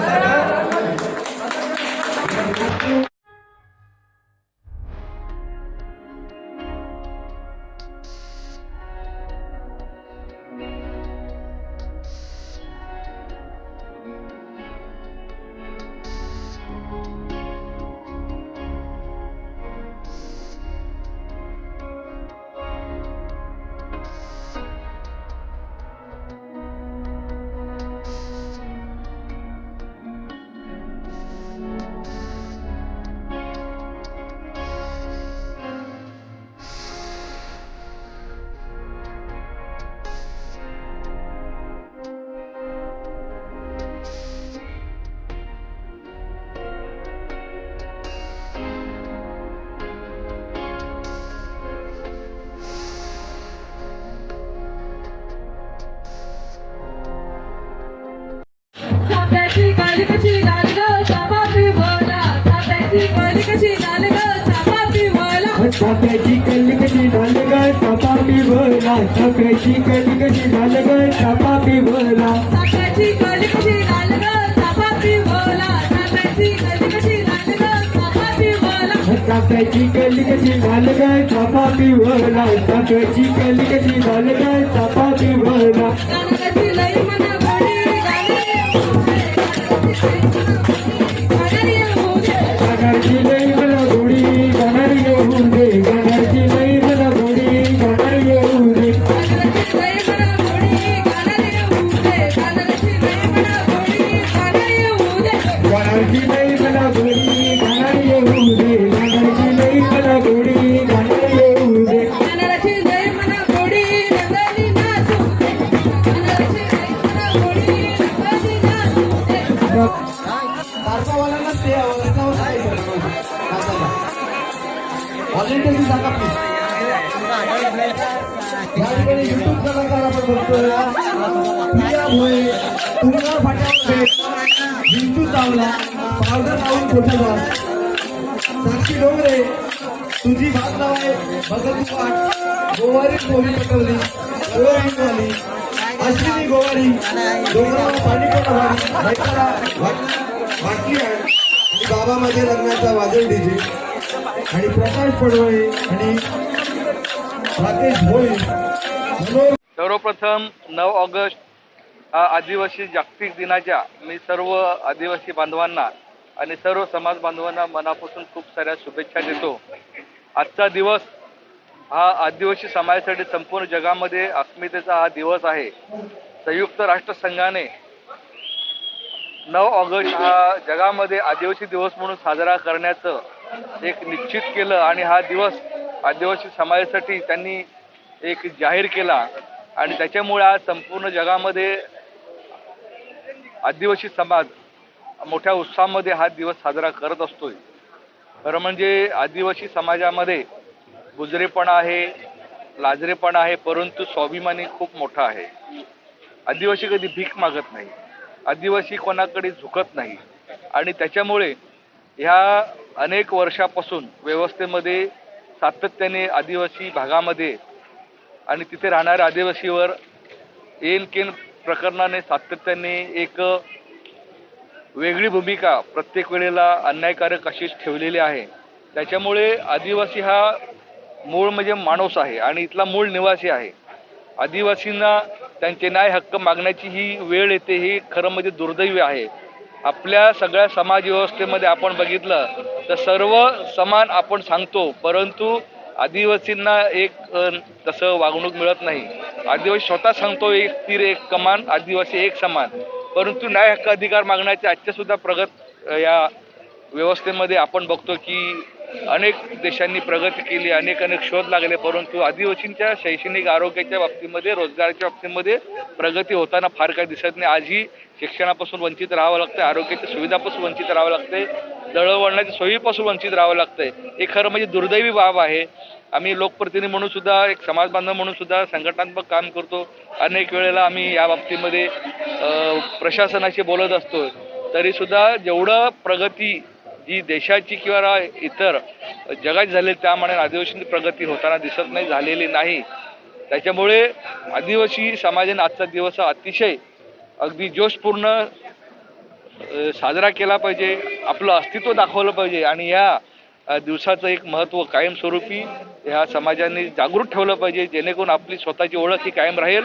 Yeah. साप्याची काळी कशी लाल ग? चापा पिवला साप्याची काळी कशी लाल ग? चापा पिवला साप्याची कल्ली कशी झाल ग? सपाटी भरला साप्याची कल्ली कशी झाल ग? सपाटी भरला साप्याची काळी कशी लाल ग? चापा पिवला साप्याची कशी पिवला कल्ली कशी झाल ग? सपाटी भरला सांगा या ठिकाणी युट्यूब कलाकार आपण बघतोय. प्रिया भोये तुंगा चावला पावडर लावून साक्षी डोंगरे तुझी भात लावाय भगत गोवारी कोली पटवली गोवारी अश्विनी गोवारी डोंगरावर पाणी कोणावारी वाटली बाबा माझ्या लग्नाचा वाजल डीजे. आणि प्रकाश पडवळे आणि राकेश भोई. सर्वप्रथम नऊ ऑगस्ट हा आदिवासी जागतिक दिनाच्या मी सर्व आदिवासी बांधवांना आणि सर्व समाज बांधवांना मनापासून खूप साऱ्या शुभेच्छा देतो. आजचा दिवस हा आदिवासी समाजासाठी संपूर्ण जगामध्ये अस्मितेचा हा दिवस आहे. संयुक्त राष्ट्रसंघाने नऊ ऑगस्ट हा जगामध्ये आदिवासी दिवस म्हणून साजरा करण्याचं एक निश्चित केलं आणि हा दिवस आदिवासी समाजासाठी त्यांनी एक जाहीर केला. आणि त्याच्यामुळे आज संपूर्ण जगामध्ये आदिवासी समाज मोठ्या उत्साहामध्ये हा दिवस साजरा करत असतोय. खरं म्हणजे आदिवासी समाजामध्ये गुजरेपणा आहे लाजरेपणा आहे परंतु स्वाभिमानी खूप मोठा आहे. आदिवासी कधी भीक मागत नाही. आदिवासी कोणाकडे झुकत नाही. आणि त्याच्यामुळे ह्या अनेक वर्षापासून व्यवस्थेमध्ये सातत्याने आदिवासी भागामध्ये आणि तिथे राहणाऱ्या आदिवासीवर एन केन प्रकरणाने सातत्याने एक वेगळी भूमिका प्रत्येक वेळेला अन्यायकारक अशीच ठेवलेली आहे. त्याच्यामुळे आदिवासी हा मूळ म्हणजे माणूस आहे आणि इथला मूळ निवासी आहे. आदिवासींना त्यांचे न्याय हक्क मागण्याची ही वेळ येते हे खरं म्हणजे दुर्दैवी आहे. आपल्या सगळ्या समाज व्यवस्थेमध्ये आपण बघितलं तर सर्व समान आपण सांगतो परंतु आदिवासींना एक तसं वागणूक मिळत नाही. आदिवासी स्वतः सांगतो एक तीर एक कमान आदिवासी एक समान. परंतु न्याय हक्क अधिकार मागण्याच्या आजच्या सुद्धा प्रगत या व्यवस्थेमध्ये आपण बघतो की अनेक देशांनी प्रगती केली अनेक अनेक शोध लागले परंतु आदिवासींच्या शैक्षणिक आरोग्याच्या बाबतीमध्ये रोजगाराच्या बाबतीमध्ये प्रगती होताना फार काही दिसत नाही. आजही शिक्षणापासून वंचित राहावं लागतं आरोग्याच्या सुविधापासून वंचित राहावं लागतंय दळणवळणाच्या सोयीपासून वंचित राहावं लागतंय. हे खरं म्हणजे दुर्दैवी बाब आहे. आम्ही लोकप्रतिनिधी म्हणून सुद्धा एक समाज बांधव म्हणून सुद्धा संघटनात्मक काम करतो. अनेक वेळेला आम्ही या बाबतीमध्ये प्रशासनाशी बोलत असतो. तरी सुद्धा जेवढं प्रगती जी देशाची किंवा इतर जगात झाली त्यामुळे आदिवासी प्रगती होताना दिसत नाही झालेली नाही. त्याच्यामुळे आदिवासी समाजाने आजचा दिवस हा अतिशय अगदी जोशपूर्ण साजरा केला पाहिजे आपलं अस्तित्व दाखवलं पाहिजे आणि या दिवसाचं एक महत्त्व कायमस्वरूपी ह्या समाजाने जागृत ठेवलं पाहिजे जेणेकरून आपली स्वतःची ओळख ही कायम राहील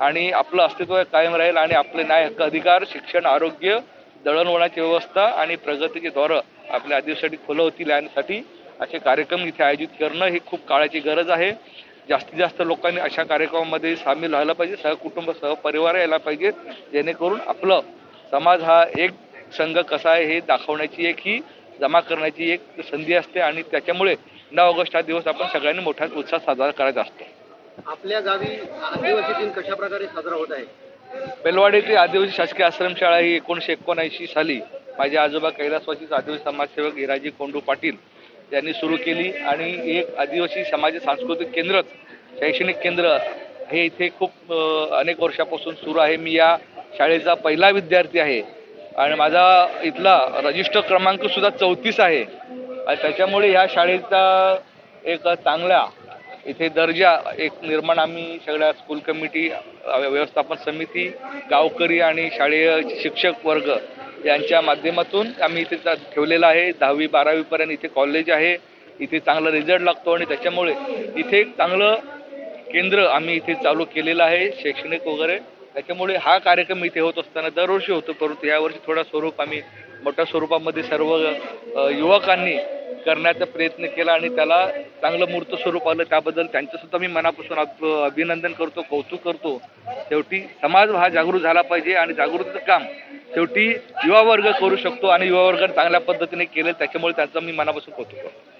आणि आपलं अस्तित्व कायम राहील आणि आपले न्याय हक्क अधिकार शिक्षण आरोग्य दळणवळणाची व्यवस्था आणि प्रगतीचे द्वारा आपल्या आदिवासीसाठी खुलं होतील यासाठी असे कार्यक्रम इथे आयोजित करणं ही खूप काळाची गरज आहे. जास्तीत जास्त लोकांनी अशा कार्यक्रमामध्ये सामील व्हायला पाहिजे. सहकुटुंब सहपरिवार यायला पाहिजे जेणेकरून आपलं समाज हा एक संघ कसा आहे हे दाखवण्याची एक ही जमा करण्याची एक संधी असते आणि त्याच्यामुळे नऊ ऑगस्ट हा दिवस आपण सगळ्यांनी मोठ्या उत्साहात साजरा करायचा असतो. आपल्या गावी आदिवासी दिन कशा प्रकारे साजरा होत आहे? बेलवाडी येथे आदिवासी शासकीय आश्रमशाळा ही एकोणीसशे एकोणऐंशी साली माझे आजोबा कैलासवासी आदिवासी समाजसेवक हिराजी कोंडू पाटील यांनी सुरू केली आणि एक आदिवासी समाज सांस्कृतिक केंद्रच शैक्षणिक केंद्र हे इथे खूप अनेक वर्षापासून सुरू आहे. मी या शाळेचा पहिला विद्यार्थी आहे आणि माझा इथला रजिस्टर क्रमांक सुद्धा चौतीस आहे. आणि त्याच्यामुळे ह्या शाळेचा एक चांगला इथे दर्जा एक निर्माण आम्ही सगळ्या स्कूल कमिटी व्यवस्थापन समिती गावकरी आणि शाळेय शिक्षक वर्ग यांच्या माध्यमातून आम्ही इथे चा- ठेवलेलं आहे. दहावी बारावीपर्यंत इथे कॉलेज आहे. इथे चांगला रिझल्ट लागतो आणि त्याच्यामुळे इथे एक चांगलं केंद्र आम्ही इथे चालू केलेलं आहे शैक्षणिक वगैरे. त्याच्यामुळे हा कार्यक्रम इथे होत असताना दरवर्षी होतो परंतु यावर्षी थोडा स्वरूप आम्ही मोठ्या स्वरूपामध्ये सर्व युवकांनी करण्याचा प्रयत्न केला आणि त्याला चांगलं मूर्त स्वरूप आलं. त्याबद्दल त्यांचंसुद्धा मी मनापासून आप- अभिनंदन करतो कौतुक करतो. शेवटी समाज हा जागृत झाला पाहिजे आणि जागृतीचं काम शेवटी युवा वर्ग करू शकतो आणि युवा वर्ग चांगल्या पद्धतीने केलं त्याच्यामुळे त्यांचं मी मनापासून कौतुक करतो.